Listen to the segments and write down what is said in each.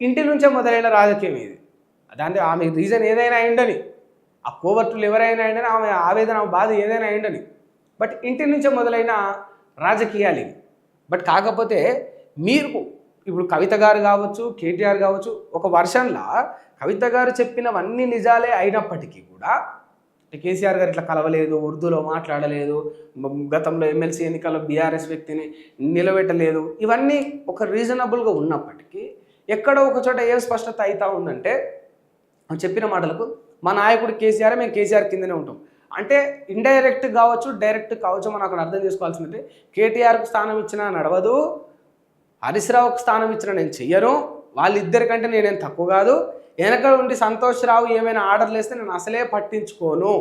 ఇంటి నుంచే మొదలైన రాజకీయం ఇది. దాని ఆమె రీజన్ ఏదైనా అయిండని ఆ కోవర్టులు ఎవరైనా అయిండని ఆమె ఆవేదన బాధ ఏదైనా అయిండని. బట్ ఇంటి నుంచే మొదలైన రాజకీయాలు ఇవి. బట్ కాకపోతే మీరు ఇప్పుడు కవిత గారు కావచ్చు కేటీఆర్ కావచ్చు ఒక వర్షన్లో కవిత గారు చెప్పినవన్నీ నిజాలే అయినప్పటికీ కూడా కేసీఆర్ గారు ఇట్లా కలవలేదు ఉర్దూలో మాట్లాడలేదు గతంలో ఎమ్మెల్సీ ఎన్నికల్లో బీఆర్ఎస్ వ్యక్తిని నిలబెట్టలేదు ఇవన్నీ ఒక రీజనబుల్గా ఉన్నప్పటికీ ఎక్కడో ఒక చోట ఏం స్పష్టత అవుతా ఉందంటే చెప్పిన మాటలకు మా నాయకుడు కేసీఆర్ మేము కేసీఆర్ కిందనే ఉంటాం. అంటే ఇండైరెక్ట్ కావచ్చు డైరెక్ట్ కావచ్చు మనం అక్కడ అర్థం చేసుకోవాల్సిందంటే కేటీఆర్కు స్థానం ఇచ్చినా నడవదు. హరీశ్రావుకు స్థానం ఇచ్చినా నేను చెయ్యను. వాళ్ళిద్దరికంటే నేనేం తక్కువ కాదు. వెనక ఉండి సంతోష్ రావు ఏమైనా ఆర్డర్లు వేస్తే నేను అసలే పట్టించుకోను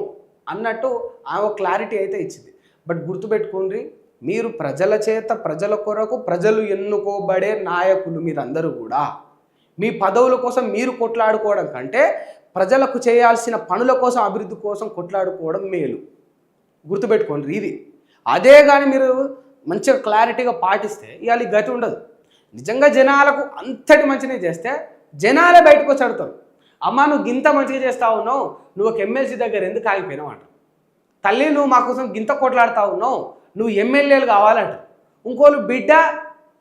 అన్నట్టు ఆమె ఒక క్లారిటీ అయితే ఇచ్చింది. బట్ గుర్తుపెట్టుకోండి మీరు ప్రజల చేత ప్రజల కొరకు ప్రజలు ఎన్నుకోబడే నాయకులు మీరందరూ కూడా. మీ పదవుల కోసం మీరు కొట్లాడుకోవడం కంటే ప్రజలకు చేయాల్సిన పనుల కోసం అభివృద్ధి కోసం కొట్లాడుకోవడం మేలు. గుర్తుపెట్టుకోండి ఇది. అదే కానీ మీరు మంచిగా క్లారిటీగా పాటిస్తే ఇవాళ గతి ఉండదు. నిజంగా జనాలకు అంతటి మంచిని చేస్తే జనాలే బయటకు వచ్చి అడుగుతారు. అమ్మ నువ్వు గింత మంచిగా చేస్తా ఉన్నావు నువ్వు ఒక ఎమ్మెల్సీ దగ్గర ఎందుకు ఆగిపోయినావు అంట తల్లి నువ్వు మా కోసం గింత కొట్లాడుతా ఉన్నావు నువ్వు ఎమ్మెల్యేలు కావాలంట. ఇంకోళ్ళు బిడ్డ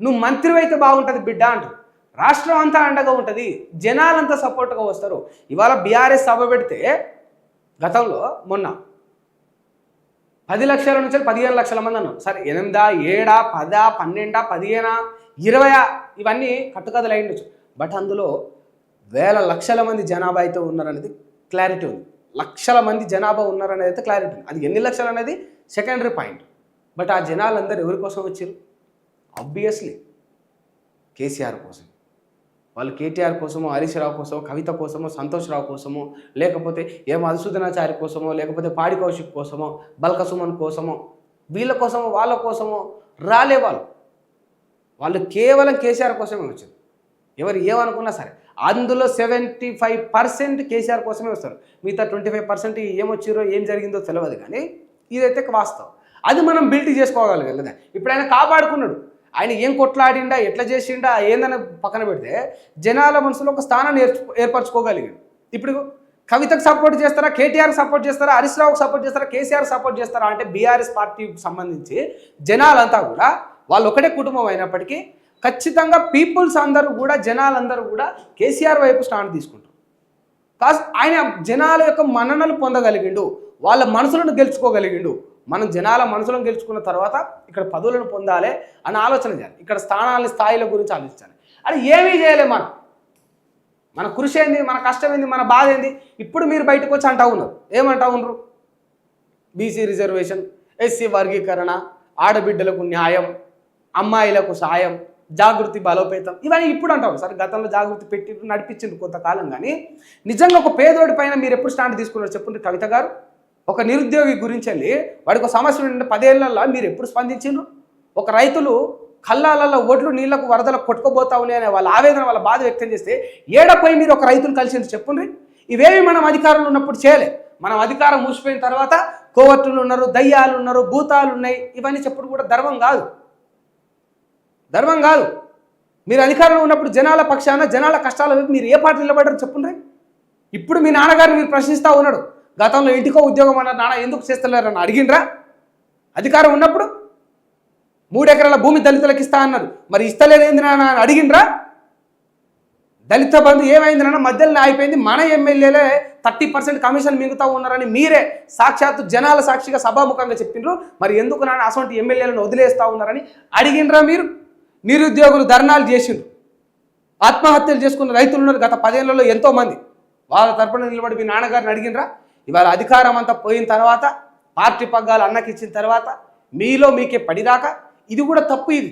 నువ్వు మంత్రి అయితే బాగుంటుంది బిడ్డ అంటారు. రాష్ట్రం అంతా అండగా ఉంటుంది జనాలంతా సపోర్ట్గా వస్తారు. ఇవాళ బీఆర్ఎస్ సభ పెడితే గతంలో మొన్న పది లక్షల నుంచి పదిహేను లక్షల మంది అన్నారు. సరే ఎనిమిదా ఏడా పదా పన్నెండా పదిహేనా ఇరవయా ఇవన్నీ కట్టుకథలు అయి ఉండొచ్చు. బట్ అందులో వేల లక్షల మంది జనాభా అయితే ఉన్నారనేది క్లారిటీ ఉంది. లక్షల మంది జనాభా ఉన్నారనేది అయితే క్లారిటీ ఉంది. అది ఎన్ని లక్షలు అనేది సెకండరీ పాయింట్. బట్ ఆ జనాలందరూ ఎవరి కోసం వచ్చారు? ఆబ్వియస్లీ కేసీఆర్ కోసం. వాళ్ళు కేటీఆర్ కోసమో హరీష్ రావు కోసమో కవిత కోసమో సంతోష్ రావు కోసమో లేకపోతే ఏ మధుసూదనాచారి కోసమో లేకపోతే పాడి కౌశిక్ కోసమో బల్క సుమన్ కోసమో వీళ్ళ కోసమో వాళ్ళ కోసమో రాలే వాళ్ళు వాళ్ళు కేవలం కేసీఆర్ కోసమే వచ్చారు. ఎవరు ఏమనుకున్నా సరే అందులో సెవెంటీ ఫైవ్ పర్సెంట్ కేసీఆర్ కోసమే వస్తారు. మిగతా ట్వంటీ ఫైవ్ పర్సెంట్ ఏమొచ్చారో ఏం జరిగిందో తెలియదు కానీ ఇదైతే వాస్తవం. అది మనం బిల్ట్ చేసుకోగలగలేదా ఇప్పుడు ఆయన కాపాడుకున్నాడు. ఆయన ఏం కొట్లాడిండా ఎట్లా చేసిండా ఏందని పక్కన పెడితే జనాల మనసులో ఒక స్థానాన్ని ఏర్చు ఏర్పరచుకోగలిగాడు. ఇప్పుడు కవితకు సపోర్ట్ చేస్తారా కేటీఆర్ సపోర్ట్ చేస్తారా హరీష్ సపోర్ట్ చేస్తారా కేసీఆర్ సపోర్ట్ చేస్తారా అంటే బీఆర్ఎస్ పార్టీకి సంబంధించి జనాలంతా కూడా వాళ్ళు ఒకటే కుటుంబం అయినప్పటికీ ఖచ్చితంగా పీపుల్స్ అందరూ కూడా జనాలందరూ కూడా కేసీఆర్ వైపు స్టాండ్ తీసుకుంటారు. కాస్ ఆయన జనాల యొక్క మన్ననలు పొందగలిగిండు వాళ్ళ మనసులను గెలుచుకోగలిగిండు. మనం జనాల మనసులను గెలుచుకున్న తర్వాత ఇక్కడ పదవులను పొందాలి అని ఆలోచన చేయాలి. ఇక్కడ స్థానాల స్థాయిల గురించి ఆలోచించాలి. అది ఏమీ చేయలేము మనం. మన కృషి ఏంది? మన కష్టం ఏంది? మన బాధ ఏంది? ఇప్పుడు మీరు బయటకు వచ్చి అంటా ఉన్నారు. ఏమంటా ఉన్నారు? బీసీ రిజర్వేషన్ ఎస్సీ వర్గీకరణ ఆడబిడ్డలకు న్యాయం అమ్మాయిలకు సాయం జాగృతి బలోపేతం ఇవన్నీ ఇప్పుడు అంటాం సార్ గతంలో జాగృతి పెట్టి నడిపించింది కొంతకాలం కానీ నిజంగా ఒక పేదోడి పైన మీరు ఎప్పుడు స్టాండ్ తీసుకున్నారు చెప్పండి కవిత గారు. ఒక నిరుద్యోగి గురించి వెళ్ళి వాడికి ఒక సమస్య ఉంటే పదేళ్ళలో మీరు ఎప్పుడు స్పందించారు ఒక రైతులు కళ్ళాలలో ఓట్లు నీళ్ళకు వరదలకు కొట్టుకోబోతావులే అనే వాళ్ళ ఆవేదన వాళ్ళ బాధ వ్యక్తం చేస్తే ఏడపై మీరు ఒక రైతును కలిసిండ్రు చెప్పండి ఇవేమి మనం అధికారంలో ఉన్నప్పుడు చేయలే. మనం అధికారం మూసిపోయిన తర్వాత కోవర్టులు ఉన్నారు దయ్యాలు ఉన్నారు భూతాలు ఉన్నాయి ఇవన్నీ చెప్పుడు కూడా ధర్మం కాదు. ధర్మం కాదు. మీరు అధికారంలో ఉన్నప్పుడు జనాల పక్షాన జనాల కష్టాల వైపు మీరు ఏ పార్టీ నిలబడ్డారు చెప్పుండ్రి? ఇప్పుడు మీ నాన్నగారు మీరు ప్రశ్నిస్తూ ఉన్నాడు. గతంలో ఇంటికో ఉద్యోగం అన్నారు నాన్న ఎందుకు చేస్తలేరని అడిగినరా అధికారం ఉన్నప్పుడు మూడు ఎకరాల భూమి దళితులకు ఇస్తా అన్నారు మరి ఇస్తలేదేంది నాన్న అని అడిగిండ్రా? దళిత బంధు ఏమైంది నాన్న? మధ్యలో అయిపోయింది మన ఎమ్మెల్యేలే థర్టీ పర్సెంట్ కమిషన్ మిగుతా ఉన్నారని మీరే సాక్షాత్తు జనాల సాక్షిగా సభాముఖంగా చెప్పిండ్రు మరి ఎందుకు నాన్న అసలు ఎమ్మెల్యేలను వదిలేస్తూ ఉన్నారని అడిగిండ్రా మీరు? నిరుద్యోగులు ధర్నాలు చేసిండ్రు. ఆత్మహత్యలు చేసుకున్న రైతులు ఉన్నారు గత పదేళ్ళలో ఎంతోమంది. వాళ్ళ తరపున నిలబడి మీ నాన్నగారిని అడిగినరా ఇవాళ అధికారం అంతా పోయిన తర్వాత పార్టీ పగ్గాలు అన్నకి ఇచ్చిన తర్వాత మీలో మీకే పడిదాకా ఇది కూడా తప్పు ఇది.